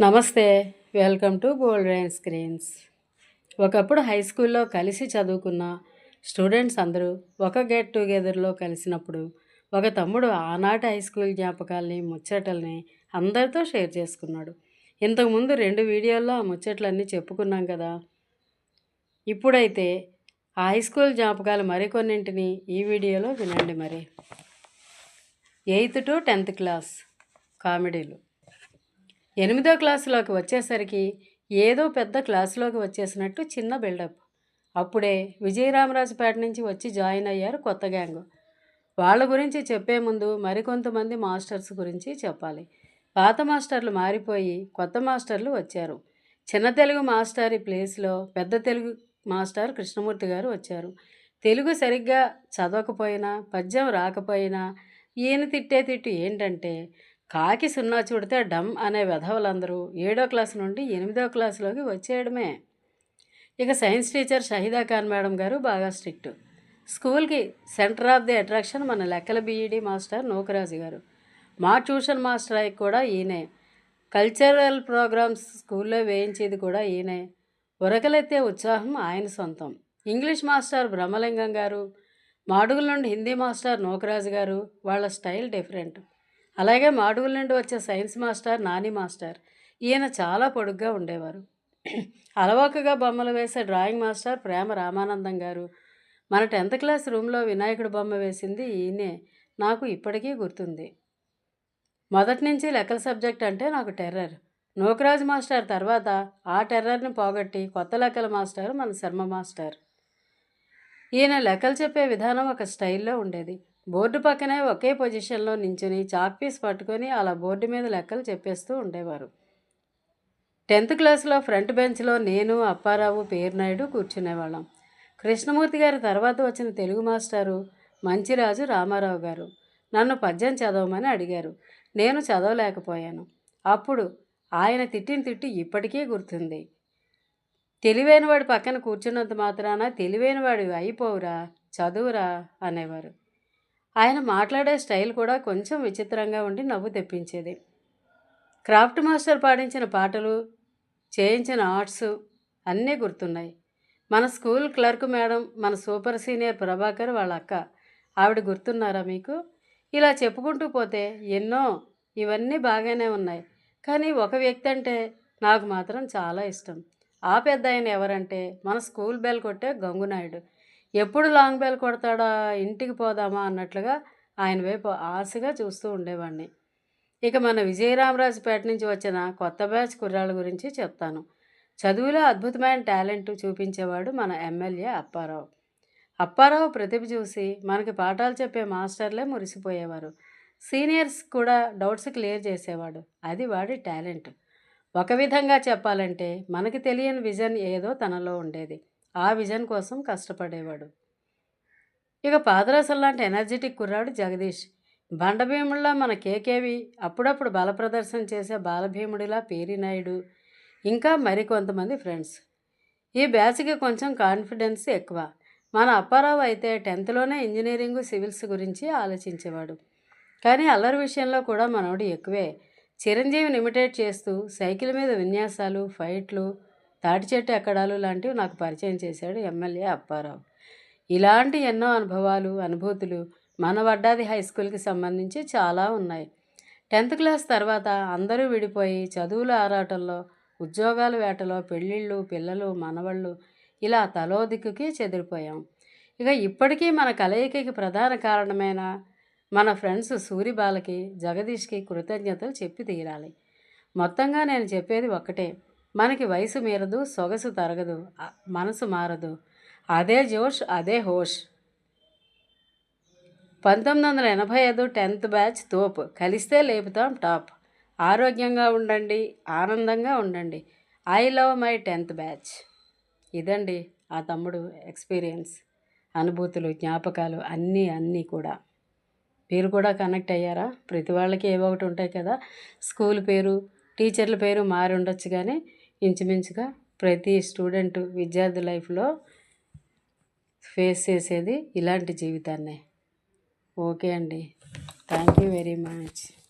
నమస్తే welcome to Gold Rain Screens. ఒకప్పుడు high స్కూల్లో కలిసి చదువుకున్న స్టూడెంట్స్ అందరూ ఒక గెట్ టుగెదర్లో కలిసినప్పుడు ఒక తమ్ముడు ఆనాటి హై స్కూల్ జ్ఞాపకాల్ని ముచ్చటల్ని అందరితో షేర్ చేసుకున్నాడు. ఇంతకుముందు రెండు వీడియోల్లో ఆ ముచ్చట్లన్నీ చెప్పుకున్నాం కదా. ఇప్పుడైతే ఆ హై స్కూల్ జ్ఞాపకాలు మరికొన్నింటిని ఈ వీడియోలో వినండి మరి. ఎయిత్ టు టెన్త్ క్లాస్ కామెడీలు. ఎనిమిదో క్లాసులోకి వచ్చేసరికి ఏదో పెద్ద క్లాసులోకి వచ్చేసినట్టు చిన్న బిల్డప్. అప్పుడే విజయరామరాజుపేట నుంచి వచ్చి జాయిన్ అయ్యారు కొత్త గ్యాంగ్. వాళ్ళ గురించి చెప్పే ముందు మరికొంతమంది మాస్టర్స్ గురించి చెప్పాలి. పాత మాస్టర్లు మారిపోయి కొత్త మాస్టర్లు వచ్చారు. చిన్న తెలుగు మాస్టర్ ఈ ప్లేస్లో పెద్ద తెలుగు మాస్టర్ కృష్ణమూర్తి గారు వచ్చారు. తెలుగు సరిగ్గా చదవకపోయినా పద్యం రాకపోయినా ఈయన తిట్టే తిట్టు ఏంటంటే కాకి సున్నా చూడితే డమ్ అనే వెధవలందరూ ఏడో క్లాస్ నుండి ఎనిమిదో క్లాసులోకి వచ్చేయడమే. ఇక science teacher Shahida Khan madam గారు బాగా స్ట్రిక్ట్. స్కూల్కి సెంటర్ ఆఫ్ ది అట్రాక్షన్ మన లెక్కల బీఈడి మాస్టర్ నూకరాజు గారు. మా ట్యూషన్ మాస్టర్ అయి కూడా ఈయనే. కల్చరల్ ప్రోగ్రామ్స్ స్కూల్లో వేయించేది కూడా ఈయనే. ఉరకలెత్తే ఉత్సాహం ఆయన సొంతం. ఇంగ్లీష్ మాస్టర్ బ్రహ్మలింగం గారు. మాడుగుల నుండి హిందీ మాస్టర్ నూకరాజు గారు. వాళ్ళ స్టైల్ డిఫరెంట్. అలాగే మాడుగుల నుండి వచ్చే సైన్స్ మాస్టర్ నాని మాస్టర్ ఈయన చాలా పొడుగ్గా ఉండేవారు. అలవాకగా బొమ్మలు వేసే డ్రాయింగ్ మాస్టర్ ప్రేమ రామానందం గారు. మన టెన్త్ క్లాస్ రూమ్లో వినాయకుడు బొమ్మ వేసింది ఈయనే. నాకు ఇప్పటికీ గుర్తుంది. మొదటి నుంచి లెక్కల సబ్జెక్ట్ అంటే నాకు టెర్రర్. నోకరాజ్ మాస్టర్ తర్వాత ఆ టెర్రర్ని పోగొట్టి కొత్త లెక్కల మాస్టర్ మన శర్మ మాస్టర్. ఈయన లెక్కలు చెప్పే విధానం ఒక స్టైల్లో ఉండేది. బోర్డు పక్కనే ఒకే పొజిషన్లో నించుని చాక్ పీస్ పట్టుకొని అలా బోర్డు మీద లెక్కలు చెప్పేస్తూ ఉండేవారు. టెన్త్ క్లాస్లో ఫ్రంట్ బెంచ్లో నేను అప్పారావు పేరునాయుడు కూర్చునేవాళ్ళం. కృష్ణమూర్తి గారి తర్వాత వచ్చిన తెలుగు మాస్టారు మంచిరాజు రామారావు గారు నన్ను పద్యం చదవమని అడిగారు. నేను చదవలేకపోయాను. అప్పుడు ఆయన తిట్టిన తిట్టి ఇప్పటికీ గుర్తుంది. తెలివైనవాడి పక్కన కూర్చున్నంత మాత్రాన తెలివైనవాడు అయిపోవురా చదువురా అనేవారు. ఆయన మాట్లాడే స్టైల్ కూడా కొంచెం విచిత్రంగా ఉండి నవ్వు తెప్పించేది. క్రాఫ్ట్ మాస్టర్ పాడించిన పాటలు చేయించిన ఆర్ట్స్ అన్నీ గుర్తున్నాయి. మన స్కూల్ క్లర్క్ మేడం మన సూపర్ సీనియర్ ప్రభాకర్ వాళ్ళ అక్క ఆవిడ గుర్తున్నారా మీకు? ఇలా చెప్పుకుంటూ పోతే ఎన్నో ఇవన్నీ బాగానే ఉన్నాయి. కానీ ఒక వ్యక్తి అంటే నాకు మాత్రం చాలా ఇష్టం. ఆ పెద్ద ఆయన ఎవరంటే మన స్కూల్ బెల్ కొట్టే గంగునాయుడు. ఎప్పుడు లాంగ్ బెల్ కొడతాడా ఇంటికి పోదామా అన్నట్లుగా ఆయన వైపు ఆశగా చూస్తూ ఉండేవాడిని ఇక మన విజయరామరాజుపేట నుంచి వచ్చిన కొత్త బ్యాచ్ కుర్రాళ్ళ గురించి చెప్తాను. చదువులో అద్భుతమైన టాలెంట్ చూపించేవాడు మన ఎమ్మెల్యే అప్పారావు. అప్పారావు ప్రతిభ చూసి మనకి పాఠాలు చెప్పే మాస్టర్లే మురిసిపోయేవారు. సీనియర్స్ కూడా డౌట్స్ క్లియర్ చేసేవాడు. అది వాడి టాలెంట్. ఒక విధంగా చెప్పాలంటే మనకి తెలియని విజన్ ఏదో తనలో ఉండేది. ఆ విజన్ కోసం కష్టపడేవాడు. ఇక పాదరసం లాంటి ఎనర్జెటిక్ కుర్రాడు జగదీష్. బండభీముడిలా మన కేకేవి అప్పుడప్పుడు బల ప్రదర్శన చేసే బాలభీముడిలా పేరినాయుడు ఇంకా మరికొంతమంది ఫ్రెండ్స్. ఈ బ్యాచ్కి కొంచెం కాన్ఫిడెన్స్ ఎక్కువ. మన అప్పారావు అయితే టెన్త్లోనే ఇంజనీరింగ్ సివిల్స్ గురించి ఆలోచించేవాడు. కానీ అల్లరి విషయంలో కూడా మనోడు ఎక్కువే. చిరంజీవిని ఇమిటేట్ చేస్తూ సైకిల్ మీద విన్యాసాలు ఫైట్లు తాటి చెట్టు ఎక్కడాలు లాంటివి నాకు పరిచయం చేశాడు ఎమ్మెల్యే అప్పారావు. ఇలాంటి ఎన్నో అనుభవాలు అనుభూతులు మన వడ్డాది హై స్కూల్కి సంబంధించి చాలా ఉన్నాయి. టెన్త్ క్లాస్ తర్వాత అందరూ విడిపోయి చదువుల ఆరాటంలో ఉద్యోగాల వేటలో పెళ్ళిళ్ళు పిల్లలు మనవళ్ళు ఇలా తలో దిక్కుకి చెదిరిపోయాం. ఇక ఇప్పటికీ మన కలయికకి ప్రధాన కారణమైన మన ఫ్రెండ్స్ సూరిబాలకి జగదీష్కి కృతజ్ఞతలు చెప్పి తీరాలి. మొత్తంగా నేను చెప్పేది ఒక్కటే. మనకి వయసు మీరదు సొగసు తరగదు మనసు మారదు. అదే జోష్ అదే హోష్. పంతొమ్మిది వందల ఎనభై ఐదు టెన్త్ బ్యాచ్ తోపు. కలిస్తే లేపుతాం టాప్. ఆరోగ్యంగా ఉండండి ఆనందంగా ఉండండి. I love my tenth batch. ఇదండి ఆ తమ్ముడు ఎక్స్పీరియన్స్ అనుభూతులు జ్ఞాపకాలు అన్నీ అన్నీ కూడా. మీరు కూడా కనెక్ట్ అయ్యారా? ప్రతి వాళ్ళకి ఏవో ఒకటి ఉంటాయి కదా. స్కూల్ పేరు టీచర్ల పేరు మారి ఉండొచ్చు కానీ ఇంచుమించుగా ప్రతి స్టూడెంట్ విద్యార్థి లైఫ్లో ఫేస్ చేసేది ఇలాంటి జీవితాన్నే. ఓకే అండి. Thank you very much.